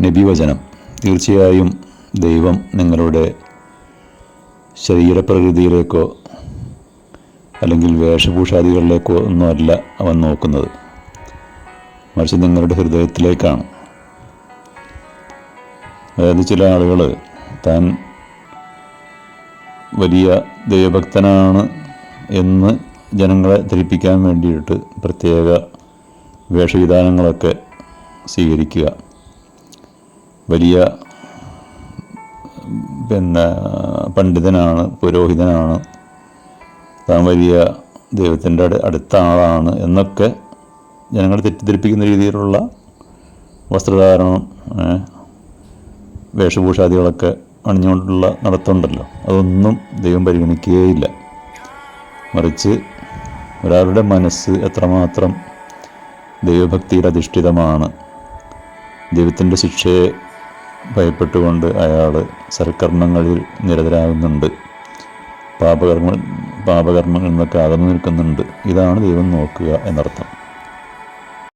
നബിവചനം. തീർച്ചയായും ദൈവം നിങ്ങളുടെ ശരീരപ്രകൃതിയിലേക്കോ അല്ലെങ്കിൽ വേഷഭൂഷാദികളിലേക്കോ ഒന്നുമല്ല അവൻ നോക്കുന്നത്. മറിച്ച് നിങ്ങളുടെ ഹൃദയത്തിലേക്കാണ്. അതായത് ചില ആളുകൾ താൻ വലിയ ദൈവഭക്തനാണ് എന്ന് ജനങ്ങളെ ധരിപ്പിക്കാൻ വേണ്ടിയിട്ട് പ്രത്യേക വേഷവിധാനങ്ങളൊക്കെ സ്വീകരിക്കുക. വലിയ പിന്നെ പണ്ഡിതനാണ് പുരോഹിതനാണ് താൻ വലിയ ദൈവത്തിന്റെ അടു- അടുത്ത ആളാണ് എന്നൊക്കെ ജനങ്ങളെ തെറ്റിദ്ധരിപ്പിക്കുന്ന രീതിയിലുള്ള വസ്ത്രധാരണം വേഷഭൂഷാദികളൊക്കെ അണിഞ്ഞുകൊണ്ടുള്ള നടത്തുണ്ടല്ലോ അതൊന്നും ദൈവം പരിഗണിക്കുകയില്ല. മറിച്ച് ഒരാളുടെ മനസ്സ് എത്രമാത്രം ദൈവഭക്തിയിൽ അധിഷ്ഠിതമാണ് ദൈവത്തിന്റെ ശിക്ഷയെ ഭയപ്പെട്ടുകൊണ്ട് അയാൾ സൽക്കർമ്മങ്ങളിൽ നിരതരാകുന്നുണ്ട്. പാപകർമ്മ പാപകർമ്മങ്ങളിൽ നിന്നൊക്കെ അകന്നു നിൽക്കുന്നുണ്ട്. ഇതാണ് ദൈവം നോക്കുക എന്നർത്ഥം.